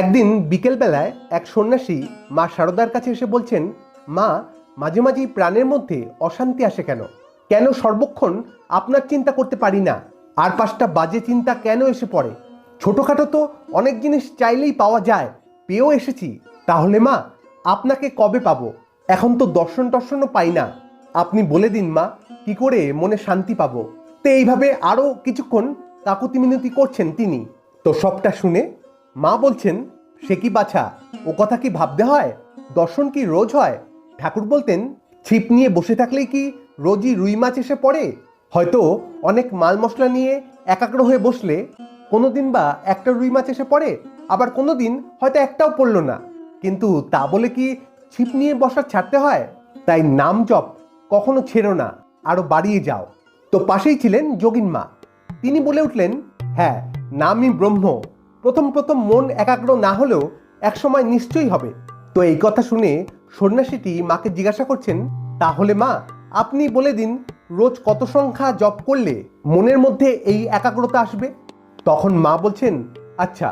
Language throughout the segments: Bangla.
একদিন বিকেলবেলায় এক সন্ন্যাসী মা শারদার কাছে এসে বলছেন, মা, মাঝে মাঝেই প্রাণের মধ্যে অশান্তি আসে কেন? কেন সর্বক্ষণ আপনার চিন্তা করতে পারি না? আর পাঁচটা বাজে চিন্তা কেন এসে পড়ে? ছোটোখাটো তো অনেক জিনিস চাইলেই পাওয়া যায়, পেয়েও এসেছি। তাহলে মা, আপনাকে কবে পাবো? এখন তো দর্শন টর্শনও পাই না। আপনি বলে দিন মা, কি করে মনে শান্তি পাবো? তো এইভাবে আরও কিছুক্ষণ কাকুতি মিনতি করছেন তিনি। তো সবটা শুনে মা বলছেন, সে কি বাছা? ও কথা কি ভাবতে হয়? দর্শন কি রোজ হয়? ঠাকুর বলতেন, ছিপ নিয়ে বসে থাকলেই কি রোজই রুই মাছ এসে পড়ে? হয়তো অনেক মাল মশলা নিয়ে একাগ্র হয়ে বসলে কোনোদিন বা একটা রুই মাছ এসে পড়ে, আবার কোনো দিন হয়তো একটাও পড়ল না। কিন্তু তা বলে কি ছিপ নিয়ে বসা ছাড়তে হয়? তাই নাম জপ, কখনো ছেড়ো না আরও বাড়িয়ে যাও। তো পাশেই ছিলেন যোগিন মা। তিনি বলে উঠলেন হ্যাঁ নামই ব্রহ্ম। প্রথম প্রথম মন একাগ্র না হলেও একসময় নিশ্চয়ই হবে। তো এই কথা শুনে সন্ন্যাসীটি মাকে জিজ্ঞাসা করছেন, তাহলে মা, আপনি বলে দিন, রোজ কত সংখ্যা জপ করলে মনের মধ্যে এই একাগ্রতা আসবে? তখন মা বলছেন আচ্ছা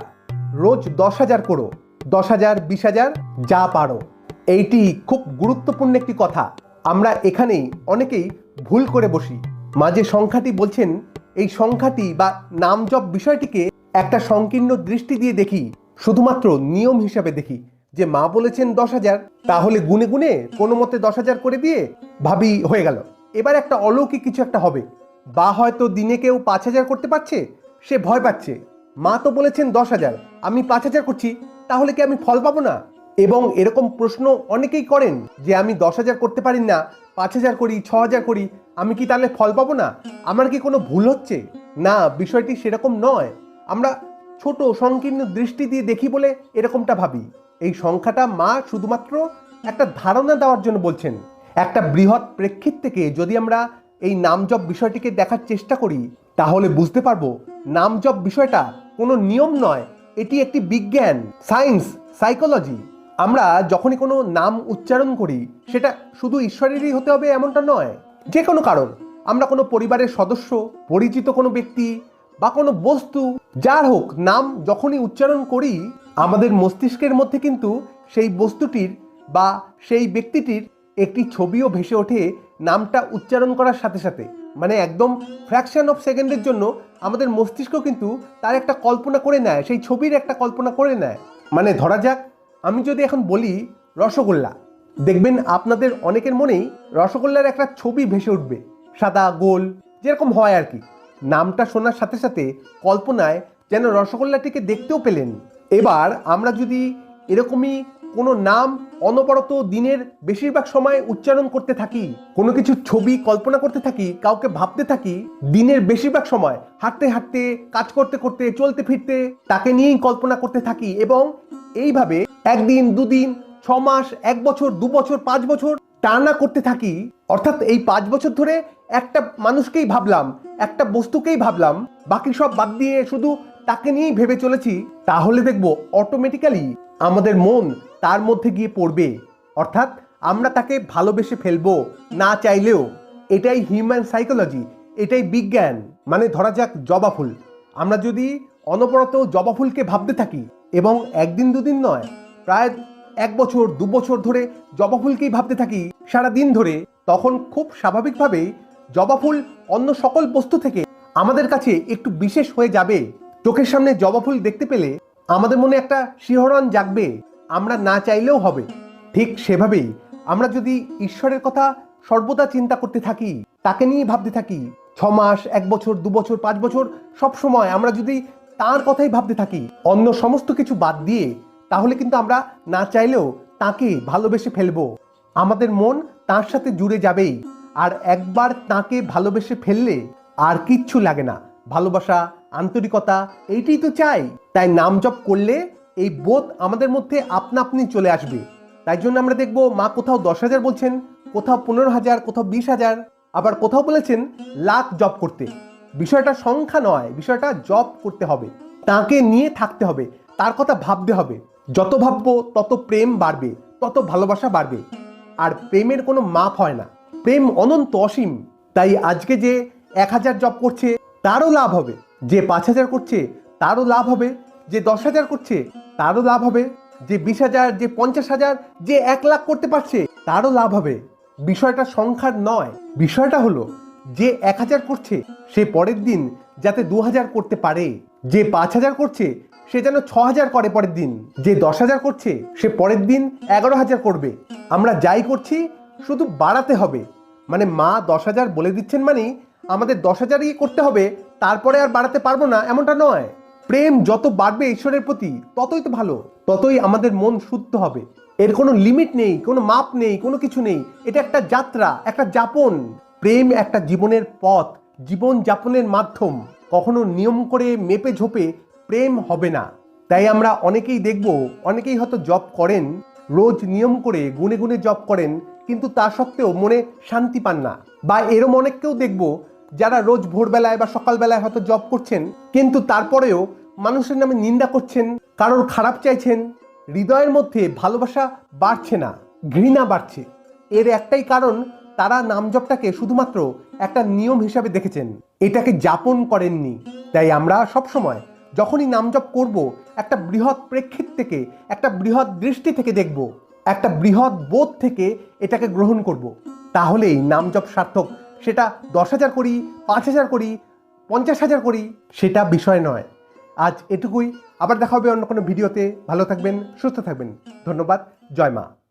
রোজ দশ হাজার করো, দশ হাজার, বিশ হাজার, যা পারো। এইটি খুব গুরুত্বপূর্ণ একটি কথা। আমরা এখানেই অনেকেই ভুল করে বসি। মা যে সংখ্যাটি বলছেন, এই সংখ্যাটি বা নাম জপ বিষয়টিকে একটা সংকীর্ণ দৃষ্টি দিয়ে দেখি, শুধুমাত্র নিয়ম হিসাবে দেখি। যে মা বলেছেন দশ হাজার, তাহলে গুনে গুনে কোনো মতে দশ হাজার করে দিয়ে ভাবি হয়ে গেল। এবার একটা অলৌকিক কিছু একটা হবে। বা হয়তো দিনে কেউ পাঁচ হাজার করতে পারছে, সে ভয় পাচ্ছে। মা তো বলেছেন দশ হাজার, আমি পাঁচ হাজার করছি, তাহলে কি আমি ফল পাবো না? এবং এরকম প্রশ্ন অনেকেই করেন যে আমি দশ হাজার করতে পারি না, পাঁচ হাজার করি, ছ হাজার করি, আমি কি তাহলে ফল পাবো না? আমার কি কোনো ভুল হচ্ছে? না, বিষয়টি সেরকম নয়। আমরা ছোট সংকীর্ণ দৃষ্টি দিয়ে দেখি বলে এরকমটা ভাবি। এই সংখ্যাটা মা শুধুমাত্র একটা ধারণা দেওয়ার জন্য বলছেন। একটা বৃহৎ প্রেক্ষিত থেকে যদি আমরা এই নামজপ বিষয়টিকে দেখার চেষ্টা করি, তাহলে বুঝতে পারব নামজপ বিষয়টা কোনো নিয়ম নয়, এটি একটি বিজ্ঞান, সায়েন্স, সাইকোলজি। আমরা যখনই কোনো নাম উচ্চারণ করি, সেটা শুধু ঈশ্বরেরই হতে হবে এমনটা নয়। যে কোনো কারণ, আমরা কোনো পরিবারের সদস্য, পরিচিত কোনো ব্যক্তি বা কোনো বস্তু, যার হোক নাম যখনই উচ্চারণ করি, আমাদের মস্তিষ্কের মধ্যে কিন্তু সেই বস্তুটির বা সেই ব্যক্তিটির একটি ছবিও ভেসে ওঠে নামটা উচ্চারণ করার সাথে সাথে। মানে একদম ফ্র্যাকশন অফ সেকেন্ডের জন্য আমাদের মস্তিষ্ক কিন্তু তার একটা কল্পনা করে নেয়, সেই ছবির একটা কল্পনা করে নেয়। মানে ধরা যাক, আমি যদি এখন বলি রসগোল্লা। দেখবেন আপনাদের অনেকের মনেই রসগোল্লার একটা ছবি ভেসে উঠবে, সাদা, গোল, যেরকম হয় আর কি। নামটা শোনার সাথে সাথে কল্পনায় যেন রসগোল্লাটিকে দেখতেও পেলেন। এবার আমরা যদি এরকমই কোনো নাম অনবরত দিনের বেশিরভাগ সময় উচ্চারণ করতে থাকি, কোনো কিছু ছবি কল্পনা করতে থাকি, কাউকে ভাবতে থাকি, দিনের বেশিরভাগ সময় হাঁটতে হাঁটতে, কাজ করতে করতে, চলতে ফিরতে তাকে নিয়েই কল্পনা করতে থাকি এবং এইভাবে একদিন, দুদিন ছ মাস এক বছর দু বছর পাঁচ বছর টানা করতে থাকি অর্থাৎ এই পাঁচ বছর ধরে একটা মানুষকেই ভাবলাম, একটা বস্তুকেই ভাবলাম, বাকি সব বাদ দিয়ে শুধু তাকে নিয়েই ভেবে চলেছি, তাহলে দেখব অটোমেটিক্যালি আমাদের মন তার মধ্যে গিয়ে পড়বে। অর্থাৎ আমরা তাকে ভালোবেসে ফেলব, না চাইলেও। এটাই হিউম্যান সাইকোলজি এটাই বিজ্ঞান। মানে ধরা যাক জবা ফুল। আমরা যদি অনবরত জবা ফুলকে ভাবতে থাকি, এবং একদিন দুদিন নয়, প্রায় এক বছর, দু বছর ধরে জবা ফুলকেই ভাবতে থাকি সারা দিন ধরে তখন খুব স্বাভাবিকভাবেই জবা ফুল অন্য সকল বস্তু থেকে আমাদের কাছে একটু বিশেষ হয়ে যাবে। চোখের সামনে জবা ফুল দেখতে পেলে আমাদের মনে একটা শিহরণ জাগবে, আমরা না চাইলেও হবে। ঠিক সেভাবেই আমরা যদি ঈশ্বরের কথা সর্বদা চিন্তা করতে থাকি, তাকে নিয়ে ভাবতে থাকি, ছ মাস, এক বছর, দু বছর, পাঁচ বছর, সব সময় আমরা যদি তার কথাই ভাবতে থাকি, অন্য সমস্ত কিছু বাদ দিয়ে, তাহলে কিন্তু আমরা না চাইলেও তাকে ভালোবেসে ফেলব। আমাদের মন তার সাথে জুড়ে যাবেই। আর একবার তাকে ভালোবেসে ফেললে আর কিচ্ছু লাগে না। ভালোবাসা, আন্তরিকতা, এইটাই তো চাই। তাই নাম জপ করলে এই বোধ আমাদের মধ্যে আপনা আপনি চলে আসবে। তাই জন্য আমরা দেখব মা কোথাও দশ হাজার বলছেন, কোথাও পনেরো হাজার, কোথাও বিশ হাজার, আবার কোথাও বলেছেন লাখ জপ করতে। বিষয়টা সংখ্যা নয়, বিষয়টা জপ করতে হবে। তাকে নিয়ে থাকতে হবে, তার কথা ভাবতে হবে। যত ভাববো তত প্রেম বাড়বে, তত ভালোবাসা বাড়বে। আর প্রেমের কোনো মাপ হয় না। প্রেম অনন্ত অসীম। তাই আজকে যে এক হাজার জব করছে, তারও লাভ হবে। যে পাঁচ হাজার করছে, তারও লাভ হবে। যে দশ হাজার করছে, তারও লাভ হবে। যে বিশ হাজার, যে পঞ্চাশ হাজার, যে এক লাখ করতে পারছে, তারও লাভ হবে। বিষয়টা সংখ্যার নয়। বিষয়টা হলো, যে এক হাজার করছে, সে পরের দিন যাতে দু হাজার করতে পারে। যে পাঁচ হাজার করছে সে যেন ছ হাজার করে পরের দিন। যে দশ হাজার করছে, সে পরের দিন এগারো হাজার করবে। আমরা যাই করছি, শুধু বাড়াতে হবে। মানে মা দশ হাজার বলে দিচ্ছেন মানে আমাদের দশ হাজারই করতে হবে, তারপরে আর বাড়াতে পারব না, এমনটা নয়। প্রেম যত বাড়বে ঈশ্বরের প্রতি, ততই তো ভালো, ততই আমাদের মন শুদ্ধ হবে। এর কোনো লিমিট নেই, কোনো মাপ নেই, কোনো কিছু নেই। এটা একটা যাত্রা, একটা যাপন। প্রেম একটা জীবনের পথ, জীবন যাপনের মাধ্যম। কখনো নিয়ম করে মেপে ঝোপে প্রেম হবে না। তাই আমরা অনেকেই দেখব, অনেকেই হয়তো জব করেন, রোজ নিয়ম করে গুনে গুনে জব করেন, কিন্তু তা সত্ত্বেও মনে শান্তি পান না। বা এরম অনেককেও দেখব, যারা রোজ ভোরবেলায় বা সকালবেলায় হয়তো জব করছেন, কিন্তু তারপরেও মানুষের নামে নিন্দা করছেন, কারোর খারাপ চাইছেন, হৃদয়ের মধ্যে ভালোবাসা বাড়ছে না, ঘৃণা বাড়ছে। এর একটাই কারণ, তারা নামজপটাকে শুধুমাত্র একটা নিয়ম হিসাবে দেখেছেন। এটাকে যাপন করেননি। তাই আমরা সবসময় যখনই নামজপ করব, একটা বৃহৎ প্রেক্ষিত থেকে, একটা বৃহৎ দৃষ্টি থেকে দেখব, একটা বৃহৎ বোধ থেকে এটাকে গ্রহণ করব। তাহলেই নামজপ সার্থক। সেটা দশ হাজার করি, পাঁচ হাজার করি, পঞ্চাশ হাজার করি, সেটা বিষয় নয়। আজ এটুকুই। আবার দেখা হবে অন্য কোনো ভিডিওতে। ভালো থাকবেন, সুস্থ থাকবেন। ধন্যবাদ। জয় মা।